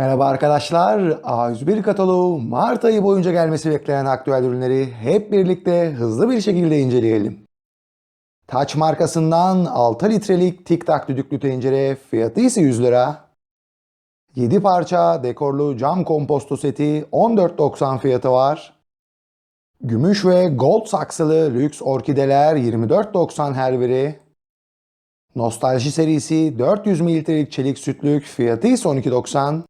Merhaba arkadaşlar. A101 kataloğu Mart ayı boyunca gelmesi beklenen aktüel ürünleri hep birlikte hızlı bir şekilde inceleyelim. Taç markasından 6 litrelik Tic Tac düdüklü tencere fiyatı ise 100 lira. 7 parça dekorlu cam komposto seti 14.90 fiyatı var. Gümüş ve gold saksılı lüks orkideler 24.90 her biri. Nostalji serisi 400 mililitrelik çelik sütlük fiyatı ise 12.90.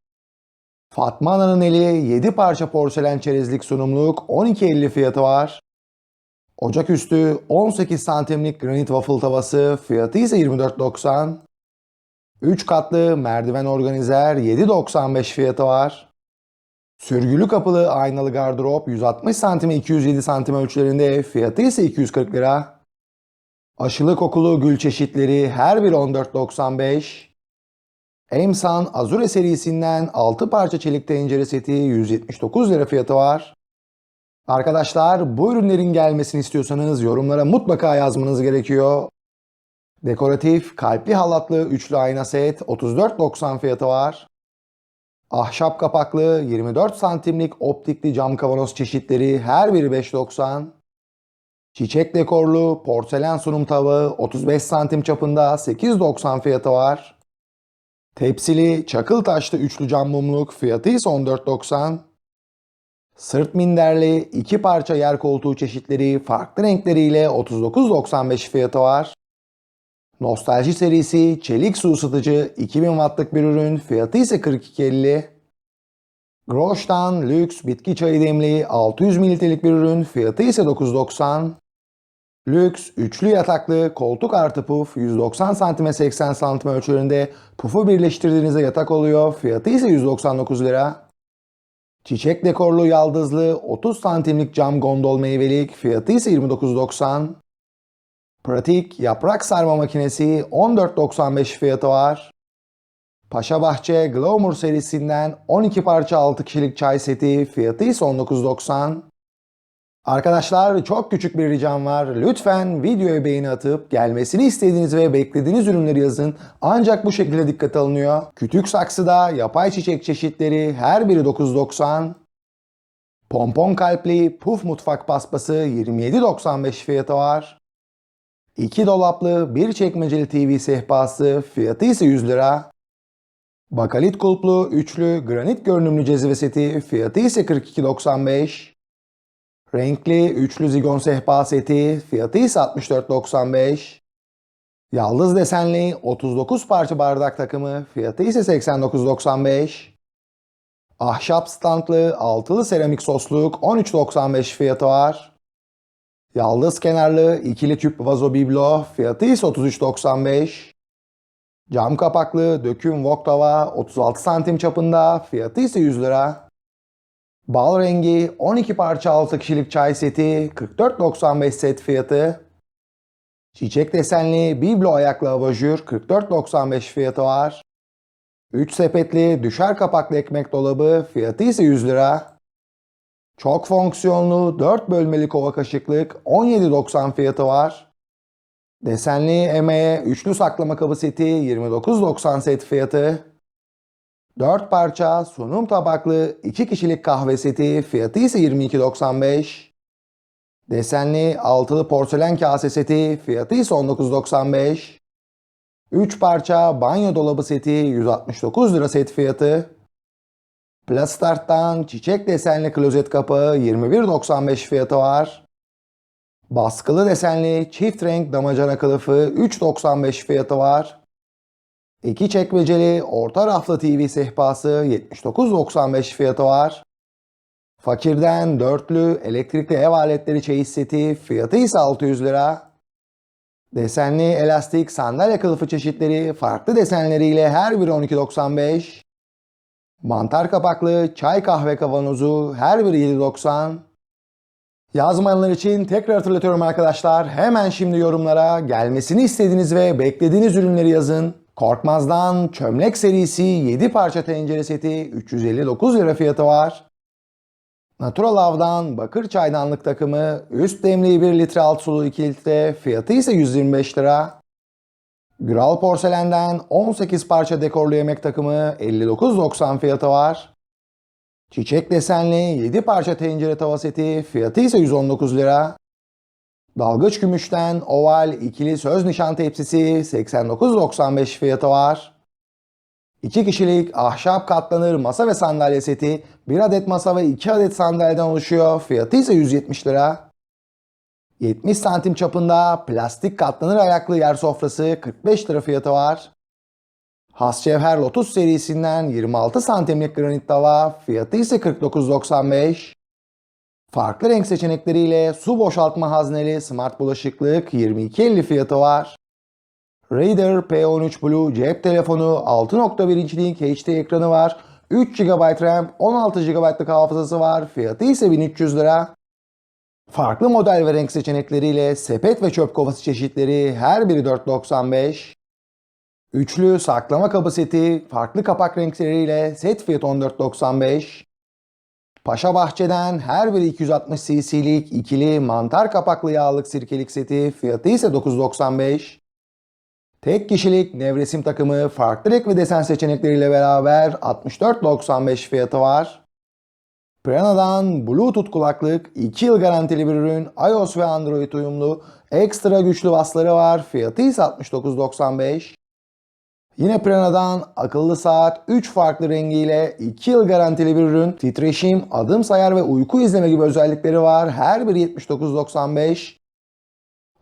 Fatma Ana'nın eli 7 parça porselen çerezlik sunumluk 12.50 fiyatı var. Ocaküstü 18 santimlik granit waffle tavası fiyatı ise 24.90. 3 katlı merdiven organizer 7.95 fiyatı var. Sürgülü kapılı aynalı gardırop 160 santime 207 santim ölçülerinde fiyatı ise 240 lira. Aşılı kokulu gül çeşitleri her biri 14.95. Emsan Azure serisinden 6 parça çelik tencere seti 179 lira fiyatı var. Arkadaşlar bu ürünlerin gelmesini istiyorsanız yorumlara mutlaka yazmanız gerekiyor. Dekoratif kalpli halatlı üçlü ayna set 34.90 fiyatı var. Ahşap kapaklı 24 santimlik optikli cam kavanoz çeşitleri her biri 5.90. Çiçek dekorlu porselen sunum tabağı 35 santim çapında 8.90 fiyatı var. Tepsili çakıl taşlı üçlü cam mumluk fiyatı ise 14.90. Sırt minderli iki parça yer koltuğu çeşitleri farklı renkleriyle 39.95 fiyatı var. Nostalji serisi çelik su ısıtıcı 2000 wattlık bir ürün fiyatı ise 42.50. Grosch'tan lüks bitki çayı demliği 600 mililitrelik bir ürün fiyatı ise 9.90. Lüks üçlü yataklı koltuk artı puf 190 cm 80 cm ölçülerinde pufu birleştirdiğinizde yatak oluyor. Fiyatı ise 199 lira. Çiçek dekorlu yaldızlı 30 santimlik cam gondol meyvelik fiyatı ise 29.90. Pratik yaprak sarma makinesi 14.95 fiyatı var. Paşa Bahçe Glamour serisinden 12 parça 6 kişilik çay seti fiyatı ise 19.90. Arkadaşlar çok küçük bir ricam var. Lütfen videoya beğeni atıp gelmesini istediğiniz ve beklediğiniz ürünleri yazın. Ancak bu şekilde dikkat alınıyor. Kütük saksıda yapay çiçek çeşitleri her biri 9.90. Pompon kalpli puf mutfak paspası 27.95 fiyatı var. 2 dolaplı bir çekmeceli TV sehpası fiyatı ise 100 lira. Bakalit kulplu üçlü granit görünümlü cezive seti fiyatı ise 42.95. Renkli üçlü zigon sehpa seti fiyatı ise 64.95. Yaldız desenli 39 parça bardak takımı fiyatı ise 89.95. Ahşap standlı altılı seramik sosluk 13.95 fiyatı var. Yaldız kenarlı ikili küp vazo biblo fiyatı ise 33.95. Cam kapaklı döküm wok tava 36 santim çapında fiyatı ise 100 lira. Bal rengi 12 parça 6 kişilik çay seti 44.95 set fiyatı. Çiçek desenli biblo ayaklı abajur 44.95 fiyatı var. 3 sepetli düşer kapaklı ekmek dolabı fiyatı ise 100 lira. Çok fonksiyonlu 4 bölmeli kova kaşıklık 17.90 fiyatı var. Desenli emeğe üçlü saklama kabı seti 29.90 set fiyatı. 4 parça sunum tabaklı 2 kişilik kahve seti fiyatı ise 22.95. Desenli altılı porselen kase seti fiyatı ise 19.95. 3 parça banyo dolabı seti 169 lira set fiyatı. Plastart'tan çiçek desenli klozet kapağı 21.95 fiyatı var. Baskılı desenli çift renk damacana kılıfı 3.95 fiyatı var. İki çekmeceli orta raflı TV sehpası 79.95 fiyatı var. Fakirden dörtlü elektrikli ev aletleri çeyiz seti fiyatı ise 600 lira. Desenli elastik sandalye kılıfı çeşitleri farklı desenleriyle her biri 12.95. Mantar kapaklı çay kahve kavanozu her biri 7.90. Yazmayanlar için tekrar hatırlatıyorum arkadaşlar. Hemen şimdi yorumlara gelmesini istediğiniz ve beklediğiniz ürünleri yazın. Korkmaz'dan çömlek serisi 7 parça tencere seti 359 lira fiyatı var. Natural Av'dan bakır çaydanlık takımı üst demliği 1 litre alt sulu 2 litre fiyatı ise 125 lira. Güral Porselen'den 18 parça dekorlu yemek takımı 59.90 fiyatı var. Çiçek desenli 7 parça tencere tava seti fiyatı ise 119 lira. Dalgıç gümüşten oval ikili söz nişan tepsisi 89.95 fiyatı var. 2 kişilik ahşap katlanır masa ve sandalye seti 1 adet masa ve 2 adet sandalyeden oluşuyor. Fiyatı ise 170 lira. 70 santim çapında plastik katlanır ayaklı yer sofrası 45 lira fiyatı var. Has Cevher Lotus serisinden 26 santimlik granit tava fiyatı ise 49.95. Farklı renk seçenekleriyle su boşaltma hazneli smart bulaşıklık 22.50 fiyatı var. Raider P13 Blue cep telefonu 6.1 inçlik HD ekranı var. 3 GB RAM, 16 GB'lık hafızası var. Fiyatı ise 1300 lira. Farklı model ve renk seçenekleriyle sepet ve çöp kovası çeşitleri her biri 4.95. Üçlü saklama kabı seti farklı kapak renkleriyle set fiyatı 14.95. Paşa Bahçe'den her biri 260 cc'lik ikili mantar kapaklı yağlık sirkelik seti fiyatı ise 9.95. Tek kişilik nevresim takımı farklı renk ve desen seçenekleriyle beraber 64.95 fiyatı var. Prana'dan Bluetooth kulaklık 2 yıl garantili bir ürün iOS ve Android uyumlu ekstra güçlü basları var fiyatı ise 69.95. Yine Prana'dan akıllı saat 3 farklı rengiyle 2 yıl garantili bir ürün. Titreşim, adım sayar ve uyku izleme gibi özellikleri var. Her biri 79.95.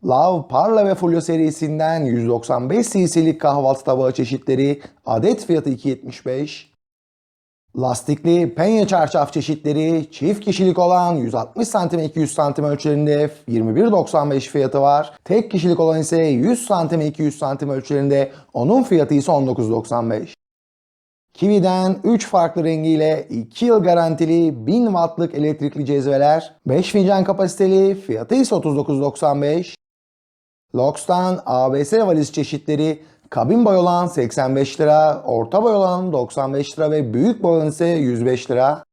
Love Parla ve Folio serisinden 195 cc'lik kahvaltı tabağı çeşitleri adet fiyatı 2.75. Lastikli penye çarşaf çeşitleri çift kişilik olan 160 cm 200 cm ölçülerinde 21.95 fiyatı var. Tek kişilik olan ise 100 cm 200 cm ölçülerinde onun fiyatı ise 19.95. Kiwi'den 3 farklı rengiyle 2 yıl garantili 1000 wattlık elektrikli cezveler, 5 fincan kapasiteli, fiyatı ise 39.95. Lox'tan ABS valiz çeşitleri kabin boy olan 85 lira, orta boy olan 95 lira ve büyük boy olan ise 105 lira.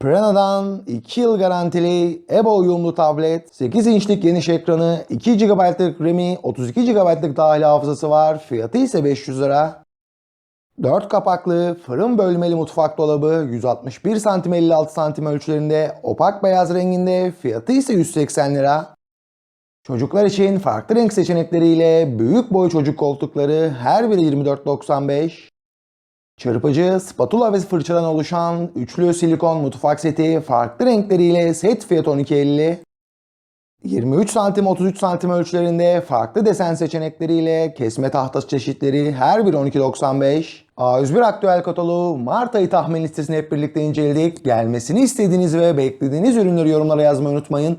Prana'dan 2 yıl garantili EBO uyumlu tablet, 8 inçlik geniş ekranı, 2 GB'lık RAM'i, 32 GB'lık dahili hafızası var. Fiyatı ise 500 lira. 4 kapaklı fırın bölmeli mutfak dolabı 161 cm 56 cm ölçülerinde opak beyaz renginde fiyatı ise 180 lira. Çocuklar için farklı renk seçenekleriyle büyük boy çocuk koltukları her biri 24.95. Çırpıcı, spatula ve fırçadan oluşan üçlü silikon mutfak seti farklı renkleriyle set fiyatı 12.50. 23 santim 33 santim ölçülerinde farklı desen seçenekleriyle kesme tahtası çeşitleri her biri 12.95. A101 aktüel kataloğu Mart ayı tahmin listesini hep birlikte inceledik. Gelmesini istediğiniz ve beklediğiniz ürünleri yorumlara yazmayı unutmayın.